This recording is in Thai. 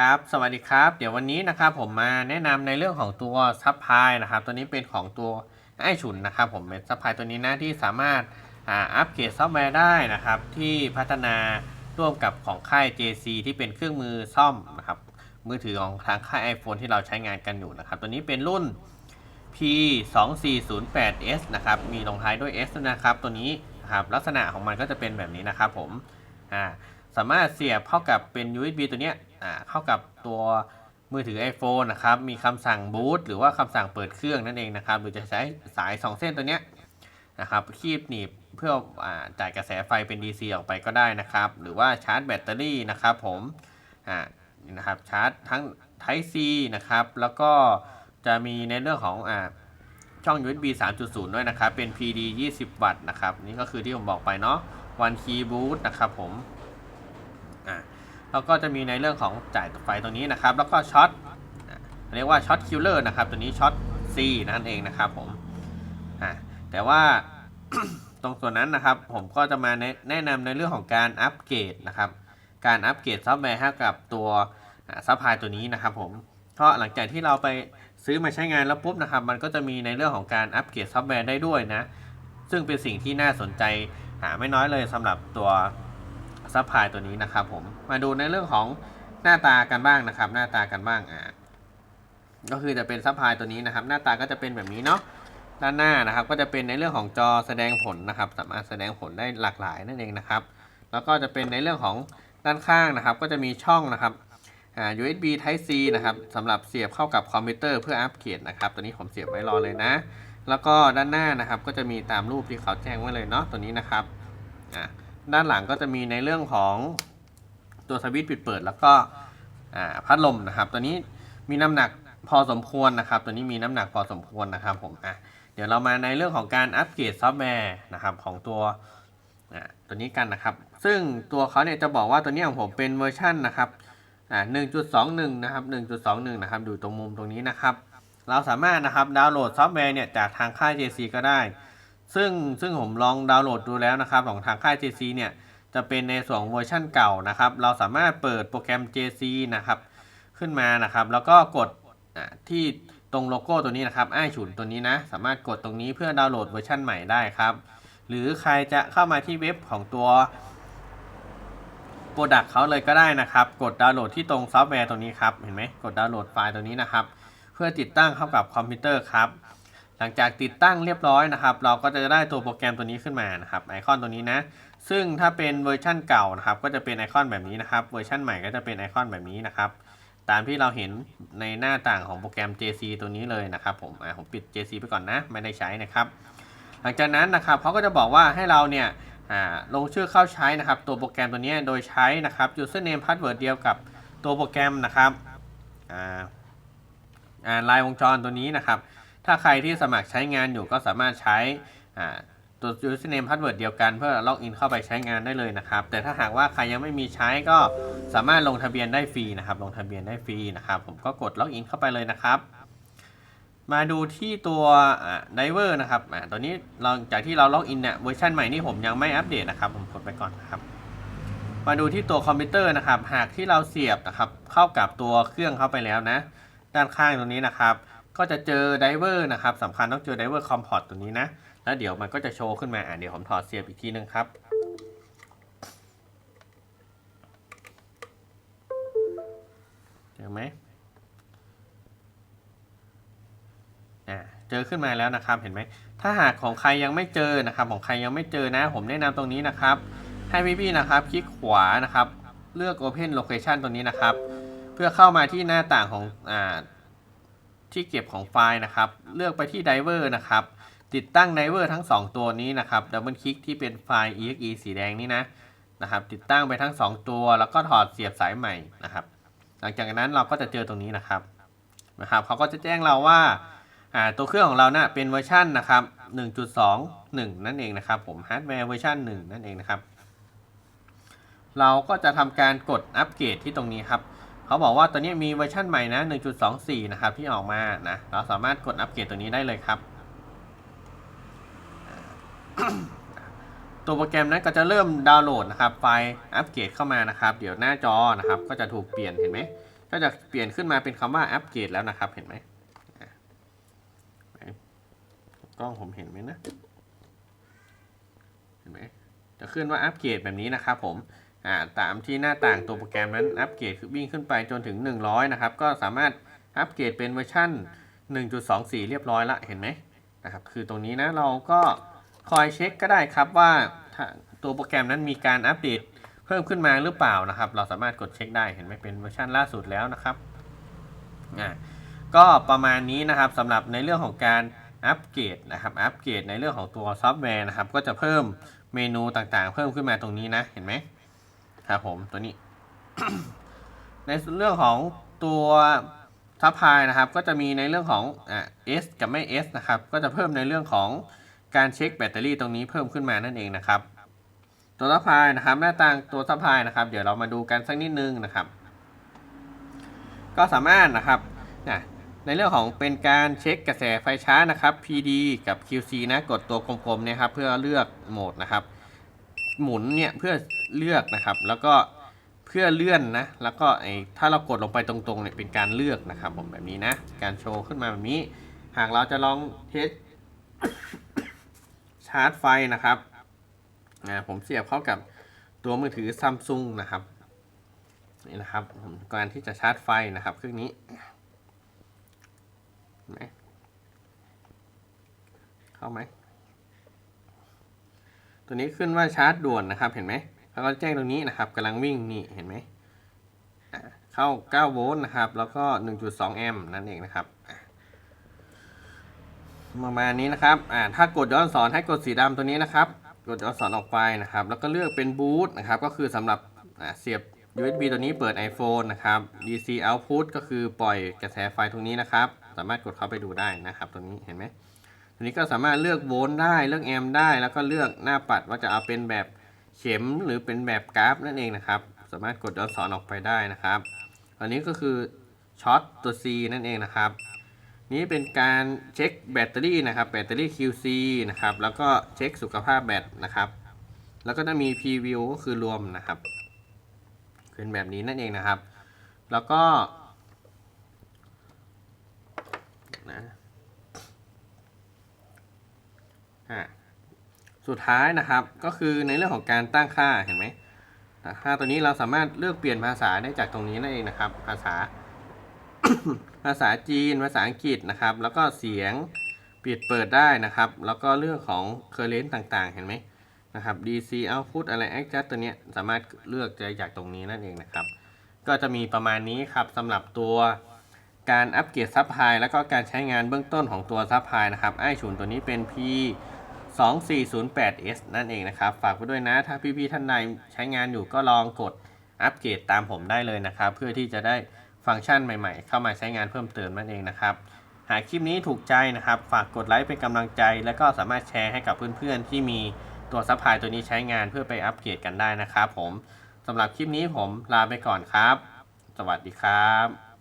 ครับ สวัสดีครับ เดี๋ยววันนี้นะครับผมมาแนะนำในเรื่องของตัวซับพลายนะครับ ตัวนี้เป็นของตัวไอฉุนนะครับผมเป็นซับพลายตัวนี้นะที่สามารถอ,าอัปเกรดซอฟต์แวร์ได้นะครับ ที่พัฒนาร่วมกับของค่าย JC ที่เป็นเครื่องมือซ่อมนะครับ มือถือของทางค่าย iPhone ที่เราใช้งานกันอยู่นะครับ ตัวนี้เป็นรุ่น P 2 4 0 8 S นะครับ มีลงท้ายด้วย S นะครับ ตัวนี้นะครับลักษณะของมันก็จะเป็นแบบนี้นะครับผม อ่า สามารถเสียบเข้ากับเป็น USB ตัวเนี้ย เข้ากับตัวมือถือ iPhone นะครับ มีคำสั่งบูตหรือว่าคำสั่งเปิดเครื่องนั่นเองนะครับ หรือจะใช้สาย 2 เส้นตัวเนี้ยนะครับคีบหนีบเพื่ออจ่ายกระแสไฟเป็น DC ออกไปก็ได้นะครับ หรือว่าชาร์จแบตเตอรี่นะครับผมอ่านะครับชาร์จทั้ง Type C นะครับ แล้วก็จะมีในเรื่องของอ่าช่อง USB 3.0 ด้วยนะครับ เป็น PD 20 วัตต์นะครับ นี่ก็คือที่ผมบอกไปเนาะ One Key Boot นะครับผม แล้วก็จะมีในเรื่องของจ่ายไฟตรงนี้นะครับ แล้วก็ช็อตอ่าเรียกว่าช็อตคิลเลอร์นะครับ ตัวนี้ช็อต C นั่นเองนะครับผมอ่าแต่ว่าตรงส่วนนั้นนะครับ ผมก็จะมาแนะนะนำในเรื่องของการอัปเกรดนะครับ การอัปเกรดซอฟต์แวร์ให้กับตัวซัพพลายตัวนี้นะครับผมเพราะหลังจากที่เราไปซื้อมาใช้งานแล้วปุ๊บนะครับ มันก็จะมีในเรื่องของการอัปเกรดซอฟต์แวร์ได้ด้วยนะ ซึ่งเป็นสิ่งที่น่าสนใจหาไม่น้อยเลยสำหรับตัว ซัพพลายตัวนี้นะครับผมมาดูในเรื่องของหน้าตากันบ้างนะครับ หน้าตากันบ้างอ่าก็คือจะเป็นซัพพลายตัวนี้นะครับ หน้าตาก็จะเป็นแบบนี้เนาะด้านหน้านะครับ ก็จะเป็นในเรื่องของจอแสดงผลนะครับ สามารถแสดงผลได้หลากหลายนั่นเองนะครับ แล้วก็จะเป็นในเรื่องของด้านข้างนะครับ ก็จะมีช่องนะครับอ่า USB Type C นะครับสำหรับเสียบเข้ากับคอมพิวเตอร์เพื่ออัปเกรดนะครับ ตัวนี้ผมเสียบไว้รอเลยนะ แล้วก็ด้านหน้านะครับ ก็จะมีตามรูปที่เขาแจ้งไว้เลยเนาะตัวนี้นะครับอ่า ด้านหลังก็จะมีในเรื่องของตัวสวิตช์ปิดเปิด แล้วก็พัดลมนะครับ ตัวนี้มีน้ำหนักพอสมควรนะครับ ตัวนี้มีน้ำหนักพอสมควรนะครับผมอะเดี๋ยวเรามาในเรื่องของการอัปเกรดซอฟต์แวร์นะครับของตัวตัวนี้กันนะครับ ซึ่งตัวเขาเนี่ยจะบอกว่าตัวนี้ของผมเป็นเวอร์ชันนะครับอ่า1.21นะครับ1.21นะครับอยู่ตรงมุมตรงนี้นะครับ เราสามารถนะครับดาวน์โหลดซอฟต์แวร์เนี่ยจากทางค่าย JC ก็ได้ ซึ่งซึ่งผมลองดาวน์โหลดดูแล้วนะครับของทางค่าย JC เนี่ยจะเป็นในส่วนเวอร์ชั่นเก่านะครับ เราสามารถเปิดโปรแกรม JC นะครับขึ้นมานะครับ แล้วก็กดที่ตรงโลโก้ตัวนี้นะครับไอฉุนตัวนี้นะสามารถกดตรงนี้เพื่อดาวน์โหลดเวอร์ชันใหม่ได้ครับ หรือใครจะเข้ามาที่เว็บของตัวโปรดักเขาเลยก็ได้นะครับ กดดาวน์โหลดที่ตรงซอฟต์แวร์ตรงนี้ครับ เห็นไหมกดดาวน์โหลดไฟล์ตัวนี้นะครับ เพื่อติดตั้งเข้ากับคอมพิวเตอร์ครับ ลังจากติดตั้งเรียบร้อยนะครับ เราก็จะได้ตัวโปรแกรมตัวนี้ขึ้นมานะครับไอคอนตัวนี้นะ ซึ่งถ้าเป็นเวอร์ชั่นเก่านะครับ ก็จะเป็นไอคอนแบบนี้นะครับ เวอร์ชั่นใหม่ก็จะเป็นไอคอนแบบนี้นะครับ ตามที่เราเห็นในหน้าต่างของโปรแกรม JC ตัวนี้เลยนะครับ ผมผมปิด JC ไปก่อนนะ ไม่ได้ใช้นะครับ หลังจากนั้นนะครับเขาก็จะบอกว่าให้เราเนี่ยลงชื่อเข้าใช้นะครับ ตัวโปรแกรมตัวนี้โดยใช้นะครับ username password เดียวกับตัวโปรแกรมนะครับลายวงจรตัวนี้นะครับ ถ้าใครที่สมัครใช้งานอยู่ก็สามารถใช้ตัว username password เดียวกันเพื่อล็อกอินเข้าไปใช้งานได้เลยนะครับ แต่ถ้าหากว่าใครยังไม่มีใช้ก็สามารถลงทะเบียนได้ฟรีนะครับ ลงทะเบียนได้ฟรีนะครับ ผมก็กดล็อกอินเข้าไปเลยนะครับ มาดูที่ตัวไดเวอร์นะครับตัวนี้าจากที่เราล็อกอินเนี่ยเวอร์ชันใหม่นี่ผมยังไม่อัปเดตนะครับ ผมกดไปก่อนนะครับ มาดูที่ตัวคอมพิวเตอร์นะครับ หากที่เราเสียบนะครับ เข้ากับตัวเครื่องเข้าไปแล้วนะ ด้านข้างตรงนี้นะครับ ก็จะเจอไดเวอร์นะครับสำคัญต้องเจอไดเวอร์คอมพอร์ตตัวนี้นะ แล้วเดี๋ยวมันก็จะโชว์ขึ้นมาอ่าเดี๋ยวผมถอดเสียบอีกทีนึงครับ เจอไหมอ่าเจอขึ้นมาแล้วนะครับเห็นไหม ถ้าหากของใครยังไม่เจอนะครับ ของใครยังไม่เจอนะ ผมแนะนำตรงนี้นะครับ ให้พี่ๆนะครับ คลิกขวานะครับ เลือก Open Location ตัวนี้นะครับ เพื่อเข้ามาที่หน้าต่างของอ่า ที่เก็บของไฟล์นะครับ เลือกไปที่ Diver นะครับ ติดตั้ง Diver ทั้ง 2 ตัวนี้นะครับดับเบิลคลิกที่เป็นไฟล์ exe สีแดงนี่นะนะครับ ติดตั้งไปทั้ง 2 ตัว แล้วก็ถอดเสียบสายใหม่นะครับ หลังจากนั้นเราก็จะเจอตรงนี้นะครับนะครับเขาก็จะแจ้งเราว่าตัวเครื่องของเรานะ่ะเป็นเวอร์ชันนะครับ 1.21 นั่นเองนะครับ ผมฮาร์ดแวร์เวอร์ชัน1นั่นเองนะครับ เราก็จะทำการกดอัปเกรดที่ตรงนี้ครับ เขาบอกว่าตัวนี้มีเวอร์ชันใหม่นะ 1.24 นะครับที่ออกมานะเราสามารถกดอัปเกรดตัวนี้ได้เลยครับ ตัวโปรแกรมนั้นก็จะเริ่มดาวน์โหลดนะครับ ไฟล์อัปเกรดเข้ามานะครับ เดี๋ยวหน้าจอนะครับ ก็จะถูกเปลี่ยนเห็นไหมก็จะเปลี่ยนขึ้นมาเป็นคำว่าอัปเกรดแล้วนะครับเห็นไหมกล้องผมเห็นไหมนะเห็นไหมจะขึ้นว่าอัปเกรดแบบนี้นะครับผม อ่าตามที่หน้าต่างตัวโปรแกรมนั้นอัปเกรดคือวิ่งขึ้นไปจนถึง 100 นะครับ ก็สามารถอัปเกรดเป็นเวอร์ชัน1.24 เรียบร้อยละเห็นไหมนะครับคือตรงนี้นะเราก็คอยเช็คก็ได้ครับว่าถ้าตัวโปรแกรมนั้นมีการอัปเดตเพิ่มขึ้นมาหรือเปล่านะครับ เราสามารถกดเช็คได้เห็นไหมเป็นเวอร์ชันล่าสุดแล้วนะครับอ่าก็ประมาณนี้นะครับสำหรับในเรื่องของการอัปเกรดนะครับอัปเกรดในเรื่องของตัวซอฟต์แวร์นะครับ ก็จะเพิ่มเมนูต่างๆ เพิ่มขึ้นมาตรงนี้นะเห็นไหม ครับผมตัวนี้ ในเรื่องของตัวซัพพลายนะครับ ก็จะมีในเรื่องของอ่า S กับไม่ S นะครับ ก็จะเพิ่มในเรื่องของการเช็คแบตเตอรี่ตรงนี้เพิ่มขึ้นมานั่นเองนะครับ ตัวซัพพลายนะครับ หน้าต่างตัวซัพพลายนะครับ เดี๋ยวเรามาดูกันสักนิดนึงนะครับ ก็สามารถนะครับนะในเรื่องของเป็นการเช็คกระแสไฟช้านะครับ PD กับ QC นะกดตัวกลมๆเนี่ยครับเพื่อเลือกโหมดนะครับ หมุนเนี่ยเพื่อ เลือกนะครับ แล้วก็เพื่อเลื่อนนะ แล้วก็ไอ้ถ้าเรากดลงไปตรงๆเนี่ยเป็นการเลือกนะครับผมแบบนี้นะ การโชว์ขึ้นมาแบบนี้ หากเราจะลองเทสชาร์จไฟนะครับอ่าผมเสียบเข้ากับตัวมือถือซัมซุงนะครับนี่นะครับการที่จะชาร์จไฟนะครับเครื่องนี้ไหมเข้าไหมตัวนี้ขึ้นว่าชาร์จด่วนนะครับเห็นไหม แล้วก็แจ้งตรงนี้นะครับกำลังวิ่งนี่เห็นไหมอ่าเข้า 9 โวลต์นะครับ แล้วก็ 1.2 แอมป์นั่นเองนะครับประมาณนี้นะครับอ่าถ้ากดย้อนสอนให้กดสีดำตัวนี้นะครับ กดย้อนสอนออกไปนะครับ แล้วก็เลือกเป็นบูตนะครับ ก็คือสำหรับเสียบ USB ตัวนี้เปิด iPhone นะครับ DC output ก็คือปล่อยกระแสไฟตรงนี้นะครับ สามารถกดเข้าไปดูได้นะครับตัวนี้เห็นไหมตัวนี้ก็สามารถเลือกโวลต์ได้ เลือกแอมป์ได้ แล้วก็เลือกหน้าปัดว่าจะเอาเป็นแบบ เข็มหรือเป็นแบบกราฟนั่นเองนะครับ สามารถกดย้อนสอนออกไปได้นะครับ อันนี้ก็คือช็อตตัว C นั่นเองนะครับ นี้เป็นการเช็คแบตเตอรี่นะครับ แบตเตอรี่ QC นะครับ แล้วก็เช็คสุขภาพแบตนะครับ แล้วก็จะมี preview ก็คือรวมนะครับเป็นแบบนี้นั่นเองนะครับ แล้วก็นะอะ สุดท้ายนะครับก็คือในเรื่องของการตั้งค่าเห็นไหมค่าตัวนี้เราสามารถเลือกเปลี่ยนภาษาได้จากตรงนี้นั่นเองนะครับ ภาษา ภาษาจีน ภาษาอังกฤษนะครับ แล้วก็เสียงปิดเปิดได้นะครับ แล้วก็เรื่องของ current ต่างๆ เห็นไหมนะครับ DC output อะไร adjust ตัวเนี้ยสามารถเลือกได้จากตรงนี้นั่นเองนะครับ ก็จะมีประมาณนี้ครับสำหรับตัวการอัปเกรดซับไฮแล้วก็การใช้งานเบื้องต้นของตัวซับไฮนะครับไอฉุนตัวนี้เป็น P 2408S นั่นเองนะครับ ฝากไว้ด้วยนะ ถ้าพี่ๆท่านใดใช้งานอยู่ก็ลองกดอัปเกรดตามผมได้เลยนะครับ เพื่อที่จะได้ฟังก์ชันใหม่ๆ เข้ามาใช้งานเพิ่มเติมนั่นเองนะครับ หากคลิปนี้ถูกใจนะครับ ฝากกดไลค์เป็นกำลังใจ แล้วก็สามารถแชร์ให้กับเพื่อนๆ ที่มีตัวซัพพลายตัวนี้ใช้งานเพื่อไปอัปเกรดกันได้นะครับผมสำหรับคลิปนี้ผมลาไปก่อนครับ สวัสดีครับ